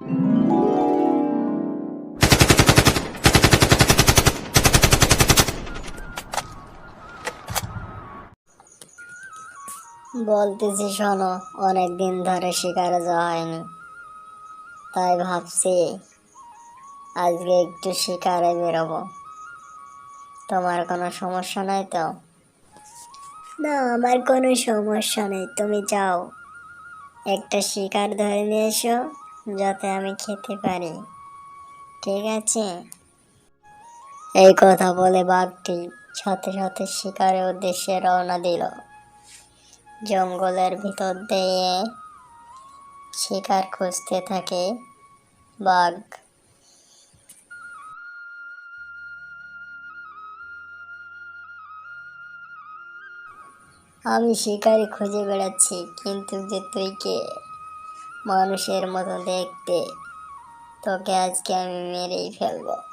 বলতেছি শোনো অনেক দিন ধরে শিকারে যাওয়া হয়নি। তাই ভাবছি আজকে একটু শিকারে বেরোবো। তোমার কোনো সমস্যা নাই তো? না, আমার কোনো সমস্যা নেই, তুমি যাও। একটা শিকার ধরে নিয়ে এসো। যাতে আমি খেতে পারি। ঠিক আছে? এই কথা বলে বাঘটি সাথে সাথে শিকারের উদ্দেশ্যে রওনা দিল। জঙ্গলের ভিতর দিয়ে শিকার খুঁজতে থাকে বাঘ। আমি শিকারি খুঁজে বেড়াচ্ছি, কিন্তু যে তুই কে? মানুষের মতো দেখতে। তোকে আজকে আমি মেরেই ফেলব।